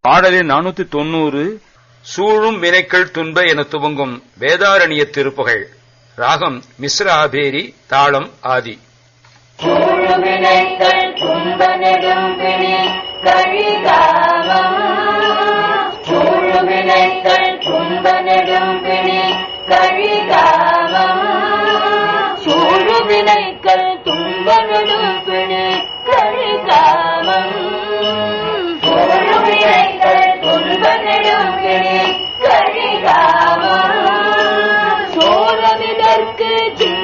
பாடலின் நானூத்தி தொண்ணூறு சூழும் வினைக்கள் துன்ப என துவங்கும் வேதாரணிய திருப்புகள். ராகம் மிஸ்ர ஆபேரி தாளம் ஆதி. துன்ப நெடும்பிணி கழிகாமம். சூழுவினைகள் துன்ப நெடும்பிணி கழிகாமம் சூழு வினைக்கள் துன்ப நெடும்பிணி கழிகாமம் சூழு வினைக்கள் துன்ப நெடும்பிணி கழிகாமம் சோழவிதற்கு சின்ன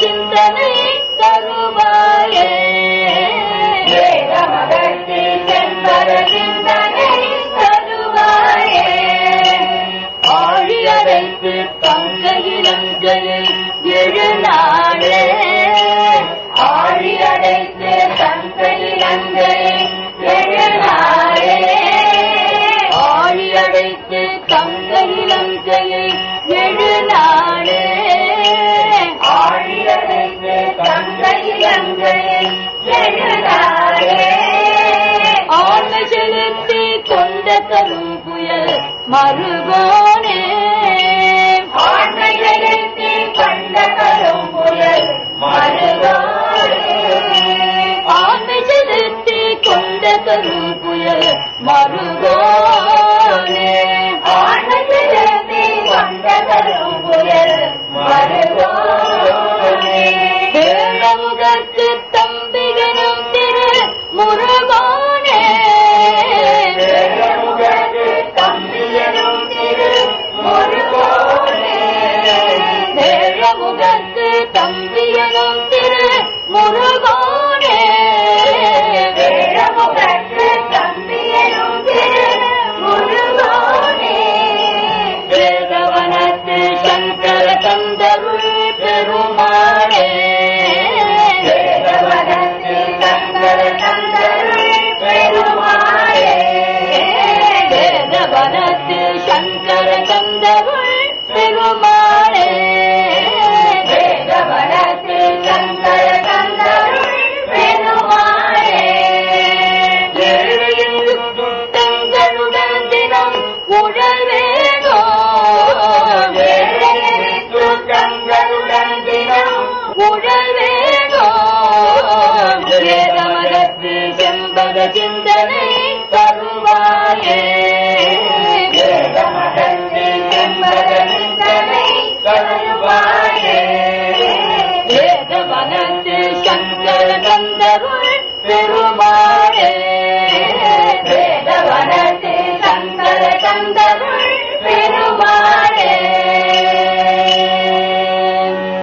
சிந்தனை தருவாயே. ஏதமகத்து செம்பக சிந்தனை தருவாயே. ஆழியடைத்து தங்க எழுநாடே எழுநாளே ஆழியடைத்து தங்க எழுநாடு தரும் புயல் மறுகோனே ஆண்மை செலுத்தி கொண்ட தரும் புயல் மறுகோனே ஆண்மை செலுத்தி கொண்ட புயல் மறுகோனே வேளமுகத்து தம்பிகனும் திரு முருகோனே சங்கர கந்தருள்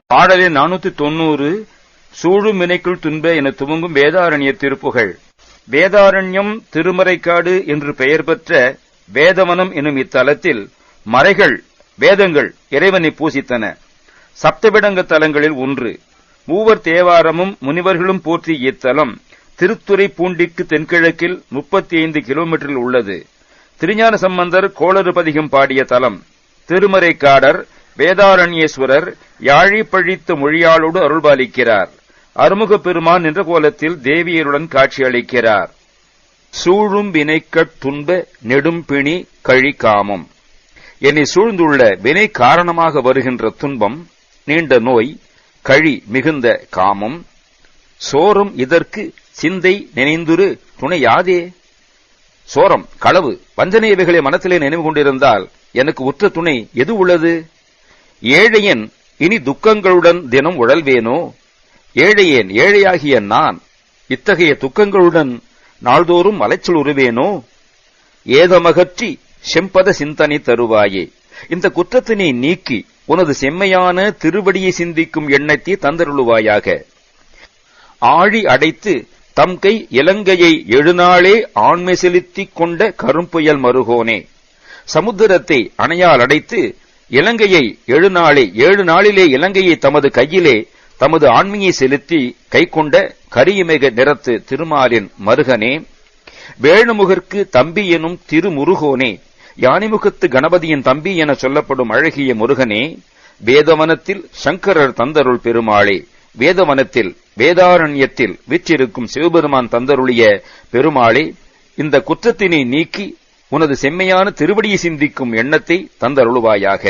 பாடலின் நானூத்தி தொண்ணூறு சூழும் வினைக்குள் துன்ப என துவங்கும் வேதாரண்ய திருப்புகழ் வேதாரண்யம் திருமறைக்காடு என்று பெயர் பெற்ற வேதவனம் எனும் இத்தலத்தில் மறைகள் வேதங்கள் இறைவனை பூசித்தன. சப்தவிடங்க தலங்களில் ஒன்று. மூவர் தேவாரமும் முனிவர்களும் போற்றி இத்தலம் திருத்துறை பூண்டிக்கு தென்கிழக்கில் முப்பத்தி ஐந்து கிலோமீட்டரில் உள்ளது. திருஞான சம்பந்தர் கோளறுபதிகம் பாடிய தலம். திருமறைக்காடர் வேதாரண்யேஸ்வரர் யாழிப்பழித்த மொழியாளோடு அருள்பாலிக்கிறார். அருமுக பெருமான் என்ற கோலத்தில் தேவியருடன் காட்சியளிக்கிறார். சூழும் வினைக்கட் துன்ப நெடும்பிணி கழிக்காமம் என்னை சூழ்ந்துள்ள வினை காரணமாக வருகின்ற துன்பம் நீண்ட நோய் கழி மிகுந்த காமம். சோரம் இதற்கு சிந்தை நினைந்துரு துணையாதே. சோரம் களவு வஞ்சனை இவைகளை மனத்திலே நினைவு கொண்டிருந்தால் எனக்கு உற்ற துணை எது உள்ளது? ஏழையன் இனி துக்கங்களுடன் தினம் உழல்வேனோ? ஏழையேன் ஏழையாகிய நான் இத்தகைய துக்கங்களுடன் நாள்தோறும் அலைச்சல் உருவேனோ? ஏதமகற்றி செம்பத சிந்தனை தருவாயே. இந்த குற்றத்தினை நீக்கி உனது செம்மையான திருவடியை சிந்திக்கும் எண்ணத்தை தந்தருளுவாயாக. ஆழி அடைத்து தம் கை இலங்கையை எழுநாளே ஆண்மை செலுத்திக் கொண்ட கரும்புயல் மருகோனே. சமுத்திரத்தை அணையால் அடைத்து இலங்கையை எழுநாளே ஏழு நாளிலே இலங்கையை தமது கையிலே தமது ஆண்மையை செலுத்தி கைக்கொண்ட கரியமிக நிறத்து திருமாலின் மருகனே வேணுமுகர்க்கு தம்பி எனும் திருமுருகோனே யானிமுகத்து கணபதியின் தம்பி என சொல்லப்படும் அழகிய முருகனே வேதவனத்தில் சங்கரர் தந்தருள் பெருமாளே வேதவனத்தில் வேதாரண்யத்தில் விற்றிருக்கும் சிவபெருமான் தந்தருளிய பெருமாளே இந்த குற்றத்தினை நீக்கி உனது செம்மையான திருவடியை சிந்திக்கும் எண்ணத்தை தந்தருளுவாயாக.